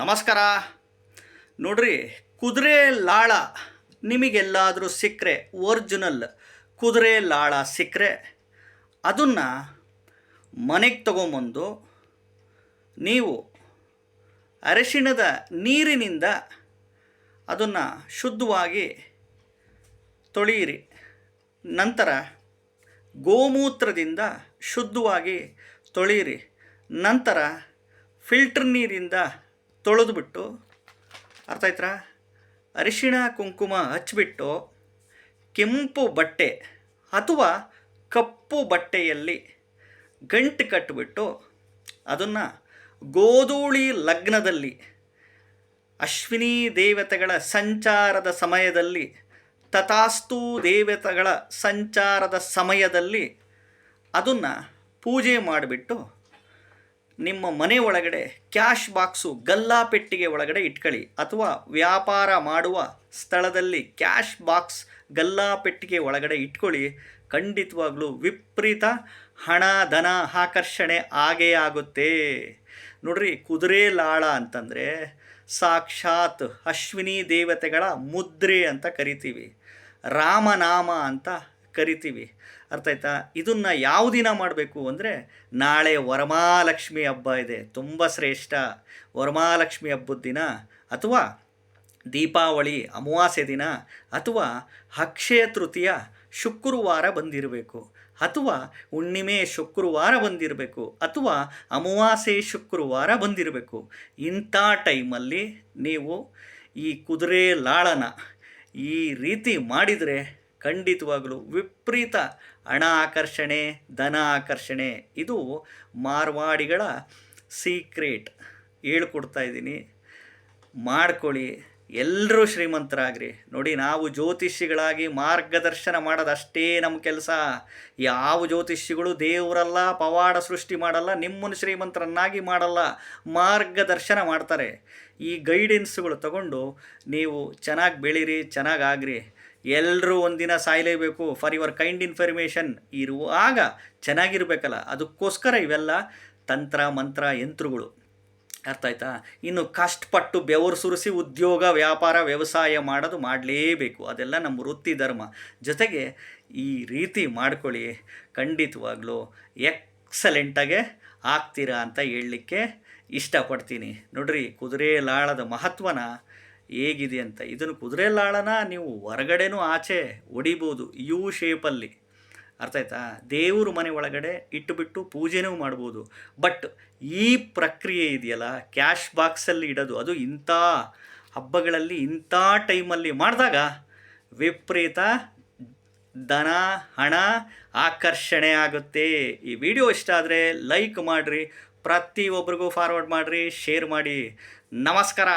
ನಮಸ್ಕಾರ. ನೋಡ್ರಿ, ಕುದುರೆ ಲಾಳ ನಿಮಗೆಲ್ಲಾದರೂ ಸಿಕ್ಕರೆ ಒರ್ಜಿನಲ್ ಕುದುರೆ ಲಾಳ ಸಿಕ್ಕರೆ. ಅದನ್ನು ಮನೆಗೆ ತಗೊಂಬಂದು ನೀವು ಅರಿಶಿಣದ ನೀರಿನಿಂದ ಅದನ್ನು ಶುದ್ಧವಾಗಿ ತೊಳೆಯಿರಿ. ನಂತರ ಗೋಮೂತ್ರದಿಂದ ಶುದ್ಧವಾಗಿ ತೊಳೆಯಿರಿ. ನಂತರ ಫಿಲ್ಟರ್ ನೀರಿಂದ ತೊಳೆದುಬಿಟ್ಟು ಅರ್ಥ ಆಯ್ತಾ ಅರಿಶಿಣ, ಕುಂಕುಮ ಹಚ್ಚಿಬಿಟ್ಟು ಕೆಂಪು ಬಟ್ಟೆ ಅಥವಾ ಕಪ್ಪು ಬಟ್ಟೆಯಲ್ಲಿ ಗಂಟು ಕಟ್ಟಿಬಿಟ್ಟು ಅದನ್ನು ಗೋಧೂಳಿ ಲಗ್ನದಲ್ಲಿ, ಅಶ್ವಿನಿ ದೇವತೆಗಳ ಸಂಚಾರದ ಸಮಯದಲ್ಲಿ, ತಥಾಸ್ತು ದೇವತೆಗಳ ಸಂಚಾರದ ಸಮಯದಲ್ಲಿ ಅದನ್ನು ಪೂಜೆ ಮಾಡಿಬಿಟ್ಟು ನಿಮ್ಮ ಮನೆ ಒಳಗಡೆ ಕ್ಯಾಶ್ ಬಾಕ್ಸು ಗಲ್ಲಾ ಪೆಟ್ಟಿಗೆ ಒಳಗಡೆ ಇಟ್ಕೊಳ್ಳಿ ಅಥವಾ ವ್ಯಾಪಾರ ಮಾಡುವ ಸ್ಥಳದಲ್ಲಿ ಕ್ಯಾಶ್ ಬಾಕ್ಸ್ ಗಲ್ಲಾ ಪೆಟ್ಟಿಗೆ ಒಳಗಡೆ ಇಟ್ಕೊಳ್ಳಿ, ಖಂಡಿತವಾಗ್ಲೂ ವಿಪರೀತ ಹಣ ಧನ ಆಕರ್ಷಣೆ ಆಗೇ ಆಗುತ್ತೆ. ನೋಡ್ರಿ, ಕುದುರೆ ಲಾಳ ಅಂತಂದರೆ ಸಾಕ್ಷಾತ್ ಅಶ್ವಿನಿ ದೇವತೆಗಳ ಮುದ್ರೆ ಅಂತ ಕರಿತೀವಿ. ರಾಮನಾಮ ಅಂತ ಕರಿತೀವಿ. ಅರ್ಥ ಆಯ್ತಾ? ಇದನ್ನು ಯಾವ ದಿನ ಮಾಡಬೇಕು ಅಂದರೆ ನಾಳೆ ವರಮಾಲಕ್ಷ್ಮಿ ಹಬ್ಬ ಇದೆ. ತುಂಬ ಶ್ರೇಷ್ಠ ವರಮಾಲಕ್ಷ್ಮಿ ಹಬ್ಬದ ದಿನ ಅಥವಾ ದೀಪಾವಳಿ, ಅಮಾವಾಸ್ಯೆ ದಿನ ಅಥವಾ ಅಕ್ಷಯ ತೃತೀಯ ಶುಕ್ರವಾರ ಬಂದಿರಬೇಕು. ಅಥವಾ ಹುಣ್ಣಿಮೆ ಶುಕ್ರವಾರ ಬಂದಿರಬೇಕು. ಅಥವಾ ಅಮಾವಾಸ್ಯೆ ಶುಕ್ರವಾರ ಬಂದಿರಬೇಕು. ಇಂಥ ಟೈಮಲ್ಲಿ ನೀವು ಈ ಕುದುರೆ ಲಾಳನ ಈ ರೀತಿ ಮಾಡಿದರೆ ಖಂಡಿತವಾಗಲೂ ವಿಪರೀತ ಹಣ ಆಕರ್ಷಣೆ, ಧನ ಆಕರ್ಷಣೆ. ಇದು ಮಾರ್ವಾಡಿಗಳ ಸೀಕ್ರೆಟ್. ಹೇಳ್ಕೊಡ್ತಾ ಇದ್ದೀನಿ. ಮಾಡ್ಕೊಳ್ಳಿ. ಎಲ್ಲರೂ ಶ್ರೀಮಂತರಾಗ್ರಿ. ನೋಡಿ, ನಾವು ಜ್ಯೋತಿಷಿಗಳಾಗಿ ಮಾರ್ಗದರ್ಶನ ಮಾಡೋದಷ್ಟೇ ನಮ್ಮ ಕೆಲಸ. ಯಾವ ಜ್ಯೋತಿಷಿಗಳು ದೇವರಲ್ಲ, ಪವಾಡ ಸೃಷ್ಟಿ ಮಾಡಲ್ಲ, ನಿಮ್ಮನ್ನು ಶ್ರೀಮಂತರನ್ನಾಗಿ ಮಾಡಲ್ಲ. ಮಾರ್ಗದರ್ಶನ ಮಾಡ್ತಾರೆ. ಈ ಗೈಡೆನ್ಸ್ಗಳು ತಗೊಂಡು ನೀವು ಚೆನ್ನಾಗಿ ಬೆಳೀರಿ, ಚೆನ್ನಾಗಿ ಆಗ್ರಿ. ಎಲ್ಲರೂ ಒಂದಿನ ಸಾಯಲೇಬೇಕು. ಫಾರ್ ಯುವರ್ ಕೈಂಡ್ ಇನ್ಫಾರ್ಮೇಷನ್ ಇರುವಾಗ ಚೆನ್ನಾಗಿರಬೇಕಲ್ಲ. ಅದಕ್ಕೋಸ್ಕರ ಇವೆಲ್ಲ ತಂತ್ರ, ಮಂತ್ರ, ಯಂತ್ರಗಳು. ಅರ್ಥ ಆಯ್ತಾ? ಇನ್ನು ಕಷ್ಟಪಟ್ಟು ಬೆವರು ಸುರಿಸಿ ಉದ್ಯೋಗ, ವ್ಯಾಪಾರ, ವ್ಯವಸಾಯ ಮಾಡೋದು ಮಾಡಲೇಬೇಕು. ಅದೆಲ್ಲ ನಮ್ಮ ವೃತ್ತಿ ಧರ್ಮ. ಜೊತೆಗೆ ಈ ರೀತಿ ಮಾಡ್ಕೊಳ್ಳಿ. ಖಂಡಿತವಾಗ್ಲೂ ಎಕ್ಸಲೆಂಟಾಗೆ ಆಗ್ತೀರಾ ಅಂತ ಹೇಳಲಿಕ್ಕೆ ಇಷ್ಟಪಡ್ತೀನಿ. ನೋಡ್ರಿ, ಕುದುರೆ ಲಾಳದ ಮಹತ್ವನ ಹೇಗಿದೆ ಅಂತ. ಇದನ್ನು ಕುದುರೆ ಲಾಳನ ನೀವು ಹೊರಗಡೆನೂ ಆಚೆ ಹೊಡಿಬೋದು ಯು ಶೇಪಲ್ಲಿ. ಅರ್ಥ ಆಯ್ತಾ? ದೇವ್ರ ಮನೆ ಒಳಗಡೆ ಇಟ್ಟುಬಿಟ್ಟು ಪೂಜೆನೂ ಮಾಡ್ಬೋದು. ಬಟ್ ಈ ಪ್ರಕ್ರಿಯೆ ಇದೆಯಲ್ಲ, ಕ್ಯಾಶ್ ಬಾಕ್ಸಲ್ಲಿ ಇಡೋದು, ಅದು ಇಂಥ ಹಬ್ಬಗಳಲ್ಲಿ, ಇಂಥ ಟೈಮಲ್ಲಿ ಮಾಡಿದಾಗ ವಿಪರೀತ ಧನ, ಹಣ ಆಕರ್ಷಣೆ ಆಗುತ್ತೆ. ಈ ವಿಡಿಯೋ ಇಷ್ಟ ಆದರೆ ಲೈಕ್ ಮಾಡಿರಿ, ಪ್ರತಿಯೊಬ್ಬರಿಗೂ ಫಾರ್ವರ್ಡ್ ಮಾಡಿರಿ ಶೇರ್ ಮಾಡಿ. ನಮಸ್ಕಾರ!